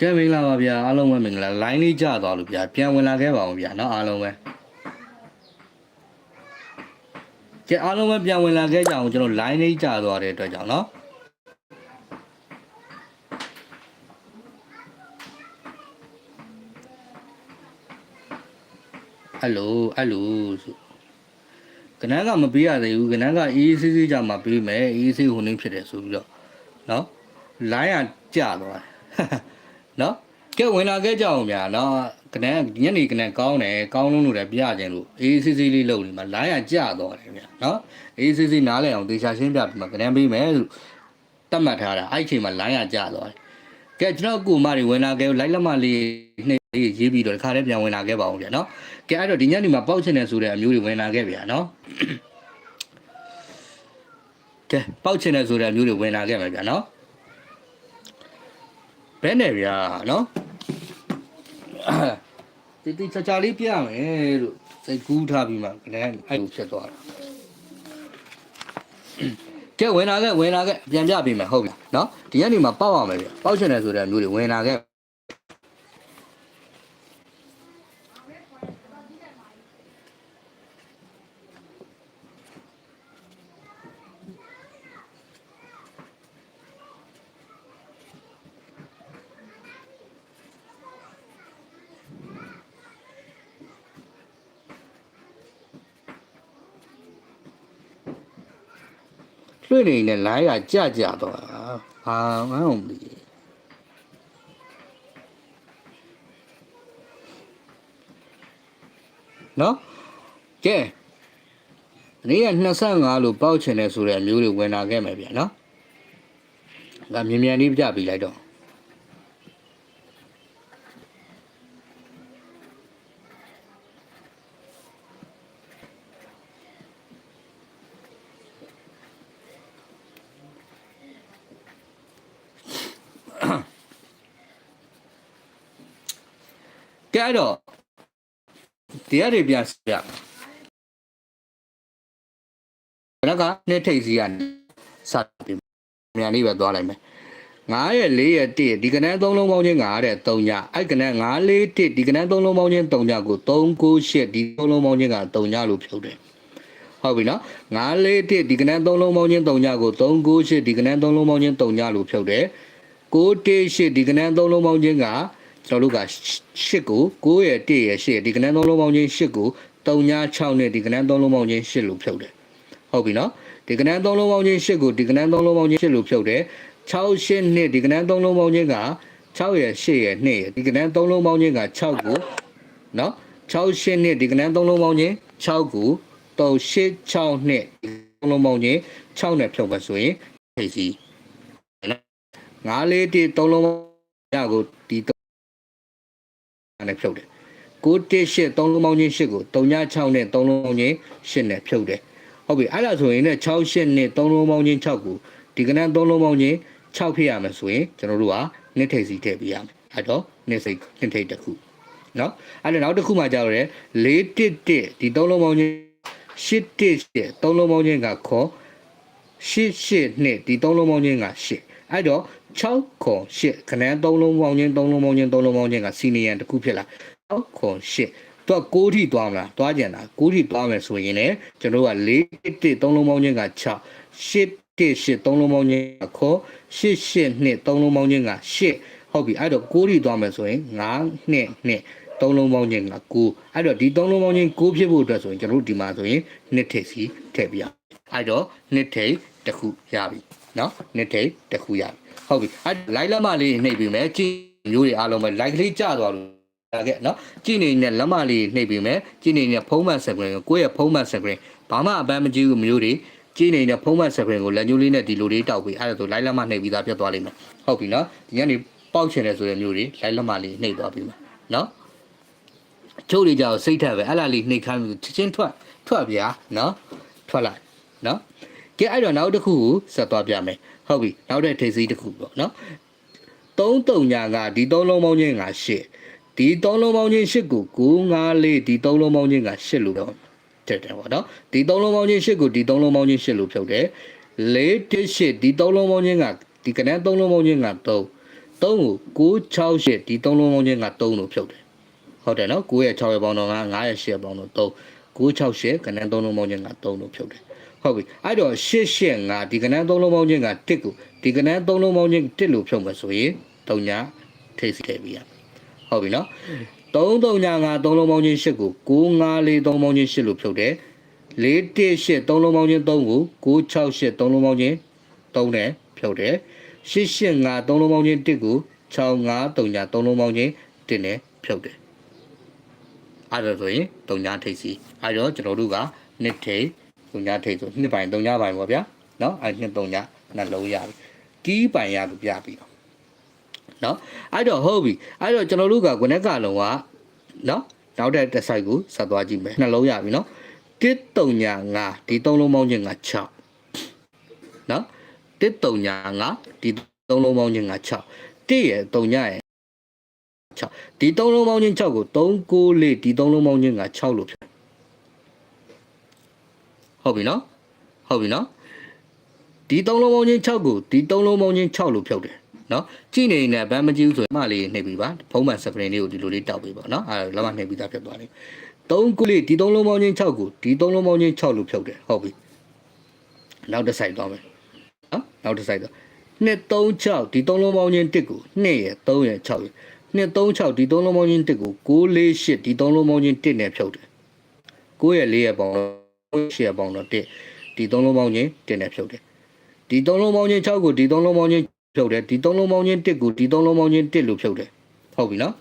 ကဲမင်္ဂလာပါဗျာအားလုံးပဲမင်္ဂလာ line လေးကျသွားလို့ဗျာပြန်ဝင်လာခဲ့ပါအောင်ဗျာเนาะအားလုံးပဲကဲအားလုံးပဲပြန်ဝင်လာခဲ့ကြအောင်ကျွန်တော် line လေးကျသွားတဲ့အတွက်ကြောင့်เนาะဟယ်လိုဟယ်လိုဆိုကနန်းကမပေးရသေးဘူးကနန်းကအေးအေးဆေးဆေးကြမှာပေးမယ်အေးအေးဆေးဟိုနေဖြစ်တယ်ဆိုပြီးတော့เนาะ line ကကျသွားတယ် နော်ကဲဝင်လာခဲ့ကြအောင်ဗျာနော်ကနန်းညနေကနန်းကောင်းတယ်ကောင်းလုံးလို့လည်းပြခြင်းလို့အေးစစ်စစ်လေးလုပ်နေမှာလိုင်းကကြတော့တယ်ဗျာနော်အေးစစ်စစ်နားလဲအောင်တေချာရှင်းပြပြီးမှကနန်းပေးမယ်လို့တတ်မှတ်ထားတာအဲ့ဒီအချိန်မှာလိုင်းကကြတော့တယ်ကဲကျွန်တော်ကိုမတွေဝင်လာခဲ့လိုက်လက်မလေးနှိပ်လေးရေးပြီးတော့ဒီခါတည်းပြန်ဝင်လာခဲ့ပါအောင်ဗျာနော်ကဲအဲ့တော့ဒီညနေမှာပောက်ချင်တယ်ဆိုတဲ့အမျိုးတွေဝင်လာခဲ့ဗျာနော်ကဲပောက်ချင်တယ်ဆိုတဲ့အမျိုးတွေဝင်လာခဲ့မှာဗျာနော် ဘဲနဲ့ဗျာနော်တီတီချာချာလေးပြမယ်လို့စိတ်ကူးထားပြီးမှကလည်းအဲ့လိုဖြစ်သွားတာကဲဝင်လာခဲ့ဝင်လာခဲ့ပြန်ပြပေးမယ်ဟုတ်ပြီနော်ဒီကနေ့မှာပေါက်ရမယ်ဗျပေါက်ချင်တယ်ဆိုတဲ့မျိုးတွေဝင်လာခဲ့ လွှင့်နေနဲ့လိုင်းကကြကြတော့ဟာမဟုတ်ဘူးနော်ကဲဒီက25လို့ပေါက်ချင်တယ်ဆိုတဲ့အမျိုးတွေဝင်လာခဲ့မယ်ဗျာနော်ငါမြင်မြန်လေးပြပေးလိုက်တော့ ကဲအဲ့တော့တရားတွေပြန်ပြဘယ်ကနှစ်ထိပ်စီကနေစပြီးမြန်လေးပဲသွားလိုက်မယ်9ရဲ့4ရဲ့1ဒီကနန်း3လုံးပေါင်းချင်း9တဲ့3ညအဲ့ကနန်း9 4 1ဒီကနန်း3လုံးပေါင်းချင်း3ညကို3 9 8ဒီ3လုံးပေါင်းချင်းက3ညလို့ဖြုတ်တယ်ဟုတ်ပြီနော်9 4 1ဒီကနန်း3လုံးပေါင်းချင်း3ညကို3 9 8ဒီကနန်း3လုံးပေါင်းချင်း3ညလို့ဖြုတ်တယ်6 1 8ဒီကနန်း3လုံးပေါင်းချင်းက ကျွန်တော်တို့က8ကို9ရဲ့1ရဲ့8ဒီကနန်း3လုံးပေါင်းချင်း8ကို3ည6နဲ့ဒီကနန်း3လုံးပေါင်းချင်း8လို့ဖြုတ်တယ်ဟုတ်ပြီနော်ဒီကနန်း3လုံးပေါင်းချင်း8ကိုဒီကနန်း3လုံးပေါင်းချင်း8လို့ဖြုတ်တယ်6 8နှစ်ဒီကနန်း3လုံးပေါင်းချင်းက6ရဲ့8ရဲ့2ရဲ့ဒီကနန်း3လုံးပေါင်းချင်းက6ကိုနော်6 8နှစ်ဒီကနန်း3လုံးပေါင်းချင်း6ကို3 8 6နှစ်3လုံးပေါင်းချင်း6နဲ့ဖြုတ်ပါဆိုရင်ထိပ်စီ9လေး1 3လုံးရကိုဒီ နဲ့ဖြုတ်တယ်9 1 8 3လုံးပေါင်းချင်း8ကို3ည6နဲ့3လုံးပေါင်းချင်း8နဲ့ဖြုတ်တယ်ဟုတ်ပြီအဲ့ဒါဆိုရင်လည်း6 8နဲ့3လုံးပေါင်းချင်း6ကိုဒီကနန်း3လုံးပေါင်းချင်း6ဖြစ်ရမယ်ဆိုရင်ကျွန်တော်တို့ကနှစ်ထိပ်စီထည့်ပေးရမယ်အဲ့တော့နှစ်စိတ်နှစ်ထိပ်တစ်ခုနော်အဲ့တော့နောက်တစ်ခုမှကြောက်ရဲ4 1 1ဒီ3လုံးပေါင်းချင်း8 1 8 3လုံးပေါင်းချင်းကခေါ်8 8နှစ်ဒီ3လုံးပေါင်းချင်းက8အဲ့တော့ 6ခေါ်8ခဏန်း3လုံးပေါင်းချင်း3လုံးပေါင်းချင်း3လုံးပေါင်းချင်းကစီနီယံတစ်ခုဖြစ်လာ6ခေါ်8တော့6ထိသွားမလားသွားကြံတာ6ထိသွားမယ်ဆိုရင်လည်းကျွန်တော်တို့က4 1 3လုံးပေါင်းချင်းက6 8 1 8 3လုံးပေါင်းချင်းကခေါ်8 8နှစ်3လုံးပေါင်းချင်းက8ဟုတ်ပြီအဲ့တော့6ထိသွားမယ်ဆိုရင်9နှစ်နှစ်သုံးလုံးပေါင်းချင်းက9အဲ့တော့ဒီသုံးလုံးပေါင်းချင်း9ဖြစ်ဖို့အတွက်ဆိုရင်ကျွန်တော်တို့ဒီမှာဆိုရင်နှစ်ထိပ်စီထည့်ပြရအဲ့တော့နှစ်ထိပ်တစ်ခုရပြီเนาะနှစ်ထိပ်တစ်ခုရပြီ ဟုတ်ပြီအဲလိုက်လက်မလေးနှိပ်ပြီးမယ်ကြည့်မျိုးတွေအားလုံးပဲ like လေးကျသွားလို့ဒါကဲနော်ကြည့်နေတဲ့လက်မလေးနှိပ်ပြီးမယ်ကြည့်နေတဲ့ဖုံးမှန် screen ကိုကိုယ့်ရဲ့ဖုံးမှန် screen ဘာမှအပန်းမကြည့်ဘူးမျိုးတွေကြည့်နေတဲ့ဖုံးမှန် screen ကိုလက်ညှိုးလေးနဲ့ဒီလိုလေးတောက်ပြီးအဲ့ဒါဆို like လက်မနှိပ်ပြီးသားပြတ်သွားလိမ့်မယ်ဟုတ်ပြီနော်ဒီကနေပေါက်ချင်တယ်ဆိုတဲ့မျိုးတွေ like လက်မလေးနှိပ်သွားပြီးမယ်နော်ချုပ်တွေကြတော့စိတ်ထက်ပဲအဲ့လားလေးနှိပ်ခိုင်းပြီးချင်းချင်းထွက်ထွက်ပြာနော်ထွက်လိုက်နော်ကဲအဲ့တော့နောက်တစ်ခုကိုဆက်သွားပြမယ် ဟုတ်ပြီနောက်တဲ့ထိပ်စီးတစ်ခုပေါ့နော်သုံးတုံညာကဒီသုံးလုံးပေါင်းချင်းက8ဒီသုံးလုံးပေါင်းချင်း8ကို9 5 4ဒီသုံးလုံးပေါင်းချင်းက8လို့တော့တက်တယ်ပေါ့နော်ဒီသုံးလုံးပေါင်းချင်း8ကိုဒီသုံးလုံးပေါင်းချင်း8လို့ဖြုတ်တယ်4 1 8ဒီသုံးလုံးပေါင်းချင်းကဒီကနန်းသုံးလုံးပေါင်းချင်းက3 3ကို968ဒီ3လုံးပေါင်းချင်းက3လို့ဖြုတ်တယ်ဟုတ်တယ်နော်9ရဲ့6ရဲ့ပေါင်းတော့9 9ရဲ့10ရဲ့ပေါင်းတော့3 968ကနန်း3လုံးပေါင်းချင်းက3လို့ဖြုတ်တယ် ဟုတ်ပြီအဲ့တော့885ဒီကနန်း3လုံးပေါင်းချင်းက1ကိုဒီကနန်း3လုံးပေါင်းချင်း1လို့ဖြုတ်မယ်ဆိုရင်3ညထိတ်စီထည့်ပြီးရဟုတ်ပြီနော်3 3ည5 3လုံးပေါင်းချင်း8ကို954 3ပေါင်းချင်း8လို့ဖြုတ်တယ်4 1 8 3လုံးပေါင်းချင်း3ကို968 3လုံးပေါင်းချင်း3နဲ့ဖြုတ်တယ်885 3လုံးပေါင်းချင်း1ကို65 3ည3လုံးပေါင်းချင်း1နဲ့ဖြုတ်တယ်အဲ့ဒါဆိုရင်3ညထိတ်စီအဲ့တော့ကျွန်တော်တို့ကနှစ်ထိတ် သူညထိတ်ဆိုနှစ်ပိုင်သုံးညပိုင်ပေါ့ဗျာနော်အဲ့နှစ်သုံးညနှလုံးရပြီကီးပိုင်ရသူပြပြီတော့နော်အဲ့တော့ဟုတ်ပြီအဲ့တော့ကျွန်တော်တို့ကခုနကလုံးကနော်နောက်တဲ့တစ်ဆိုင်ကိုဆက်သွားကြည့်မယ်နှလုံးရပြီနော်တစ်တုံညာငါဒီသုံးလုံးပေါင်းခြင်းက6နော်တစ်တုံညာငါဒီသုံးလုံးပေါင်းခြင်းက6တစ်ရဲ့တုံညာရဲ့6ဒီသုံးလုံးပေါင်းခြင်း6ကို3 9 4ဒီသုံးလုံးပေါင်းခြင်းက6လို့ ဟုတ်ပြီနော်ဟုတ်ပြီနော်ဒီ3လုံးပေါင်းချင်း6ကိုဒီ3လုံးပေါင်းချင်း6လို့ဖြုတ်တယ်နော်ကြည့်နေနေဗမ်းမကြည့်ဘူးဆိုရင်မလေးနှိပ်ပြီးပါဖုံးမှန်စကရင်လေးကိုဒီလိုလေးတောက်ပြီးပါနော်အဲလက်မနှိပ်ပြီးသားဖြစ်သွားလိမ့်3ခုလေးဒီ3လုံးပေါင်းချင်း6ကိုဒီ3လုံးပေါင်းချင်း6လို့ဖြုတ်တယ်ဟုတ်ပြီနောက်တစ်ဆိုင်သွားမယ်နော်နောက်တစ်ဆိုင်သွား2 3 6ဒီ3လုံးပေါင်းချင်း1ကို2ရဲ့3ရဲ့6ရဲ့2 3 6ဒီ3လုံးပေါင်းချင်း1ကို6 4 8ဒီ3လုံးပေါင်းချင်း1နဲ့ဖြုတ်တယ်9ရဲ့4ရဲ့ပေါင်း8 ရဲ့ပေါင်းတော့1ဒီ3လုံးပေါင်းချင်း1နဲ့ဖြုတ်တယ်ဒီ3လုံးပေါင်းချင်း6ကိုဒီ3လုံးပေါင်းချင်းဖြုတ်တယ်ဒီ3လုံးပေါင်းချင်း1ကိုဒီ3လုံးပေါင်းချင်း1လို့ဖြုတ်တယ်ဟုတ်ပြီနော်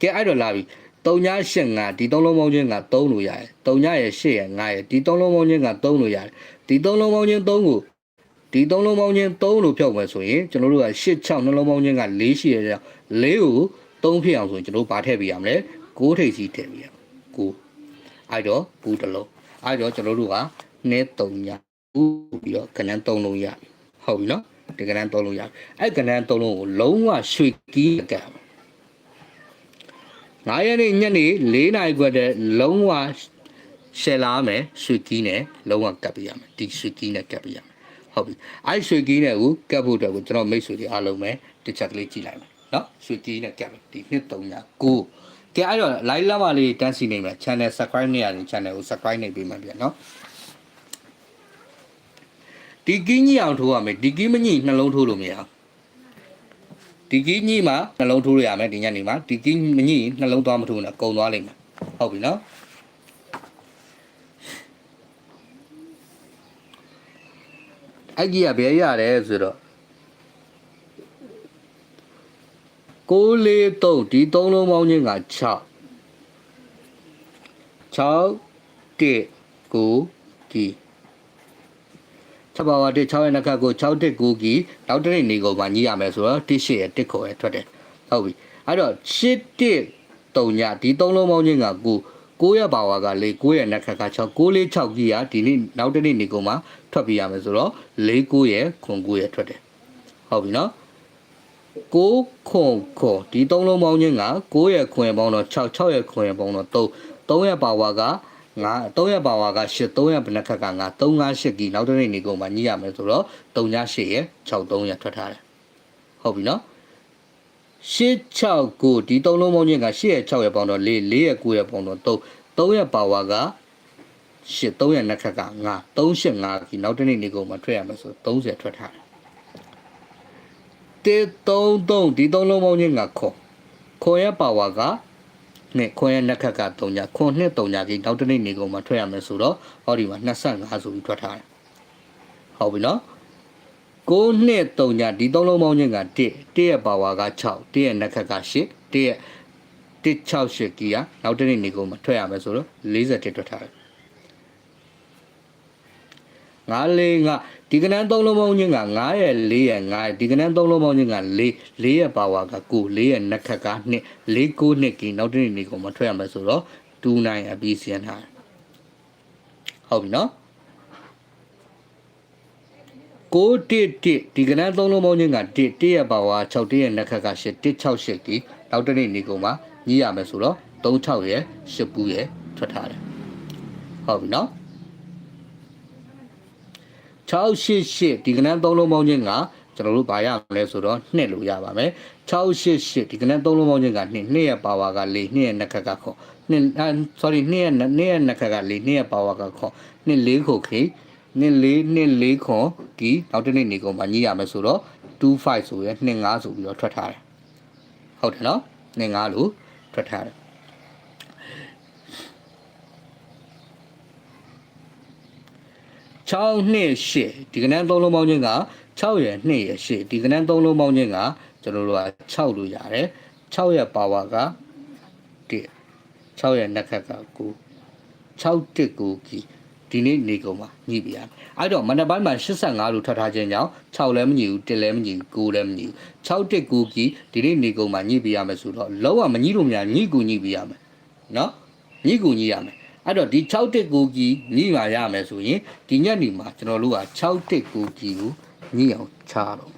ကဲအဲ့တော့လာပြီ3ည8 5ဒီ3လုံးပေါင်းချင်းက3လို့ရတယ်3ညရဲ့8ရဲ့9ရဲ့ဒီ3လုံးပေါင်းချင်းက3လို့ရတယ်ဒီ3လုံးပေါင်းချင်း3ကိုဒီ3လုံးပေါင်းချင်း3လို့ဖြုတ်မယ်ဆိုရင်ကျွန်တော်တို့က8 6နှလုံးပေါင်းချင်းက4ရှိရတဲ့4ကို3ဖြစ်အောင်ဆိုရင်ကျွန်တော်ဗာထည့်ပေးရမလဲ6ထိပ်စီထည့်ပေးရ9အဲ့တော့ဘူးတစ်လုံး အဲ့တော့ကျွန်တော်တို့ကနဲ့3ညဘူးပြီးတော့ကနန်း3လုံးရပြီဟုတ်ပြီနော်ဒီကနန်း3လုံးရပြီအဲ့ကနန်း3လုံးကိုလုံးဝရွှေကီးကပ်9ရက်နေ့ညနေ4နာရီခွဲတဲ့လုံးဝရှယ်လာမယ်ရွှေကီးနဲ့လုံးဝကပ်ပြရမယ်ဒီရွှေကီးနဲ့ကပ်ပြရမယ်ဟုတ်ပြီအဲ့ရွှေကီးနဲ့ကိုကပ်ဖို့အတွက်ကိုကျွန်တော်မိတ်ဆွေတွေအားလုံးပဲတစ်ချက်ကလေးကြည့်လိုက်မယ်နော်ရွှေကီးနဲ့ကပ်မယ်ဒီနှစ်3ည9 ကဲအဲ့တော့ live လာမလေးတန်းစီနေမယ် channel subscribe နေရတယ် channel ကို subscribe နေပေးမှပြန်နော်ဒီကင်းကြီးအောင်ထိုးရမယ်ဒီကင်းမကြီးနှလုံးထိုးလို့မရအောင်ဒီကင်းကြီးမှာနှလုံးထိုးရရမယ်ဒီညနေမှာဒီကင်းမကြီးနှလုံးသွားမထိုးနဲ့ကုံသွားလိမ့်မယ်ဟုတ်ပြီနော်အဲ့ကြီးကဘယ်ရတယ်ဆိုတော့ 6 4 3ဒီ3လုံးပေါင်းချင်းက6 6 1 9ဒီ6ပါဝါ1 6ရဲ့နှက်ခတ်ကို6တက်9ကီနောက်တစ်နေ့နေကုန်မှာညှိရမယ်ဆိုတော့1 8ရဲ့1ခေါ်ရဲ့ထွက်တယ်ဟုတ်ပြီအဲ့တော့8 1 3ညဒီ3လုံးပေါင်းချင်းက9 9ရဲ့ပါဝါက4 9ရဲ့နှက်ခတ်က6 9 4 6ကီကဒီနေ့နောက်တစ်နေ့နေကုန်မှာထွက်ပြရမယ်ဆိုတော့4 9ရဲ့ခွန်9ရဲ့ထွက်တယ်ဟုတ်ပြီနော် 6ခွန်ခွန်ဒီ3လုံးပေါင်းချင်းက9ရဲ့ခွန်ပေါင်းတော့6 6ရဲ့ခွန်ပေါင်းတော့3 3ရဲ့ပါဝါကငါ3ရက်ပါဝါက8 3ရက်ဘဏ္ဍခက်ကငါ358ကီနောက်တစ်နေ့နေကုန်မှာညှိရမယ်ဆိုတော့3ည8ရက်63ရက်ထွက်ထားတယ်ဟုတ်ပြီနော်86ကိုဒီ3လုံးပေါင်းချင်းက8ရက်6ရက်ပေါင်းတော့4 4ရက်9ရက်ပေါင်းတော့3 3ရက်ပါဝါက8 3ရက်နှက်ခက်ကငါ385ကီနောက်တစ်နေ့နေကုန်မှာထွက်ရမယ်ဆို30ထွက်ထားတယ် 133ဒီ3လုံးပေါင်းချင်းကခေါ်ခေါ်ရပါဝါကနဲ့ခွန်ရဲ့နှက်ခက်က3ညခွန်နှစ်3ညကြီးနောက်တစ်နေ့နေကုန်မှာထွက်ရမယ်ဆိုတော့ဟောဒီမှာ25ဆိုပြီးထွက်ထားတယ်ဟုတ်ပြီနော်6နှစ်3ညဒီ3လုံးပေါင်းချင်းက1 1ရဲ့ပါဝါက6 1ရဲ့နှက်ခက်က8 1ရဲ့168ကီယာနောက်တစ်နေ့နေကုန်မှာထွက်ရမယ်ဆိုတော့40ထွက်ထားတယ်ငါလေးငါ ဒီကနန်းသုံးလုံးပေါင်းချင်းက9ရဲ့4ရဲ့9ရဲ့ဒီကနန်းသုံးလုံးပေါင်းချင်းက4 4ရဲ့ပါဝါက9 4ရဲ့နှက်ခက်က2 4 9နှစ်ကီနောက်တစ်နေ့နေကုန်မထွက်ရမယ်ဆိုတော့29အပြီးစီရင်ထားဟုတ်ပြီနော်ကိုတစ်တစ်ဒီကနန်းသုံးလုံးပေါင်းချင်းက1 1ရဲ့ပါဝါ6 1ရဲ့နှက်ခက်က8 168ကီနောက်တစ်နေ့နေကုန်မှာညှိရမယ်ဆိုတော့36ရဲ့8ပူးရဲ့ထွက်ထားတယ်ဟုတ်ပြီနော် 688ဒီကနန်း3လုံးပေါင်းချင်းကကျွန်တော်တို့ဘာရမလဲဆိုတော့နှစ်လို့ရပါမယ်688ဒီကနေ့သုံးလုံးပေါင်းခြင်းကနှစ်နှစ်ရဲ့ပါဝါက4နှစ်ရဲ့နှစ်ခက်ကခေါ်နှစ်အာ sorry နှစ်ရဲ့နှစ်ရဲ့နှစ်ခက်က4နှစ်ရဲ့ပါဝါကခေါ်နှစ်၄ခုခေနှစ်၄နှစ်၄ခွန်ဒီနောက်တစ်နေ့နေကုန်မှာညှိရမယ်ဆိုတော့25ဆိုရယ်နှစ်5ဆိုပြီးတော့ထွက်ထားတယ်ဟုတ်တယ်နော်နှစ်5လို့ထွက်ထားတယ် 6နှစ်8ဒီကနေ့သုံးလုံးပေါင်းခြင်းက6ရယ်2ရယ်8ဒီကနေ့သုံးလုံးပေါင်းခြင်းကကျွန်တော်တို့က6လို့ရတယ်6ရဲ့ပါဝါက1 6ရဲ့နှက်ခက်က9 6တစ်ကိုကီဒီနေ့နေကုန်မှာညှိပြရမယ်အဲ့တော့မနက်ပိုင်းမှာ85လို့ထွက်ထားခြင်းကြောင့်6လည်းမညှိဘူး1လည်းမညှိဘူး9လည်းမညှိဘူး6တစ်ကိုကီဒီနေ့နေကုန်မှာညှိပြရမယ်ဆိုတော့လောကမညှိလို့မရညှိကူညှိပြရမယ်နော်ညှိကူညှိရမယ် အဲ့တော့ဒီ6တစ်ကိုကီညှိပါရမယ်ဆိုရင်ဒီညက်နေမှာကျွန်တော်တို့က6တစ်ကိုကီကိုညှိအောင်ချတော့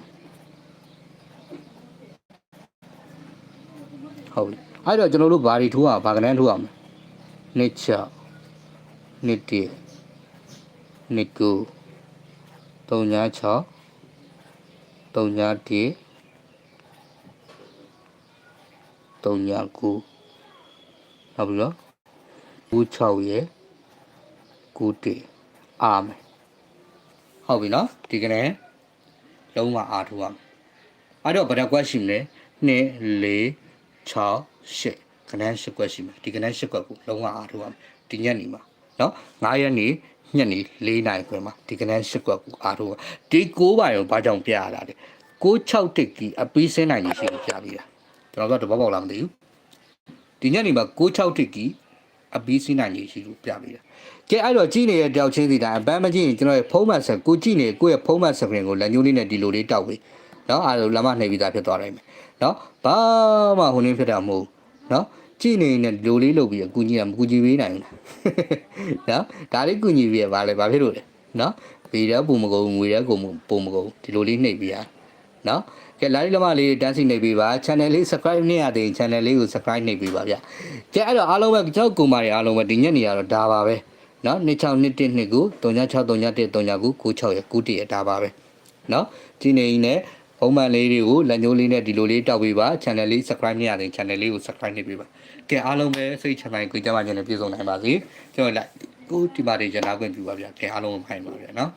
ဟုတ်ပြီအဲ့တော့ကျွန်တော်တို့ဘာတွေထိုးအောင်ဘာကနန်းထိုးအောင်နှစ်ချနှစ်တနှစ်ကို3ညာ6 3ညာ1 3ညာ9နောက်ပြီးတော့ 9 6ရဲ့9တအာမယ်ဟုတ်ပြီနော်ဒီကနေ့လုံးဝအားထိုးရမယ်အဲ့တော့ဘယ်တစ်ကွက်ရှိမလဲ2 4 6 8ကနန်း8ကွက်ရှိမယ်ဒီကနန်း8ကွက်ကိုလုံးဝအားထိုးရမယ်ဒီညက်နေမှာနော်9ရက်နေညက်နေ4နိုင်ခွဲမှာဒီကနန်း8ကွက်ကိုအားထိုးရဒီ9ပါရောဘာကြောင့်ပြရတာလဲ6 6တစ်ကြီးအပေးစင်းနိုင်နေရှိလို့ပြပြီးတာကျွန်တော်တို့တော့တဘောပေါက်လားမသိဘူးဒီညက်နေမှာ6 6တစ်ကြီး အပေးစင်းနိုင်နေရှိလို့ပြပြီးတာကဲအဲ့တော့ကြည့်နေတဲ့တောက်ချင်းစီတိုင်းအပန်းမကြည့်ရင်ကျွန်တော်ရဲ့ဖုံးမတ်ဆက်ကိုကြည့်နေကိုယ့်ရဲ့ဖုံးမတ်စကရင်ကိုလက်ညှိုးလေးနဲ့ဒီလိုလေးတောက်ပြီးနော်အဲ့လိုလက်မနှိပ်ပြီးသားဖြစ်သွားနိုင်မယ်နော်ဘာမှဟိုနေဖြစ်တာမဟုတ်ဘူးနော်ကြည့်နေနေလိုလေးလုပ်ပြီးအကူကြီးကမကူကြီးပေးနိုင်ဘူးနော်ဒါလေးကူညီပြီးရပါလေဘာဖြစ်လို့လဲနော်ဗီတဲ့ပုံမကုန်ငွေတဲ့ကုန်ပုံမကုန်ဒီလိုလေးနှိပ်ပြီးရနော် ကဲလာရီလမလေးတန်းစီနှိပ်ပြီးပါ channel လေး subscribe နှိပ်ရတဲ့ channel လေးကို subscribe နှိပ်ပြီးပါဗျကဲအဲ့တော့အားလုံးပဲကြောက်ကူမာတွေအားလုံးပဲဒီညက်နေရတော့ဒါပါပဲနော်26နှစ်1နှစ်ကို36 31 39ကို96ရ9တရဒါပါပဲနော်ဒီနေနေဘုံမှန်လေးတွေကိုလက်ညှိုးလေးနဲ့ဒီလိုလေးတောက်ပေးပါ channel လေး subscribe နှိပ်ရတဲ့ channel လေးကို subscribe နှိပ်ပေးပါကဲအားလုံးပဲစိတ်ချမ်းသာကြွေးကြပါခြင်းနဲ့ပြည့်စုံနိုင်ပါစေကျွန်တော်လိုက်ကိုဒီပါတွေကျန်တာခွင့်ပြုပါဗျကဲအားလုံးဖိုင်ပါဗျနော်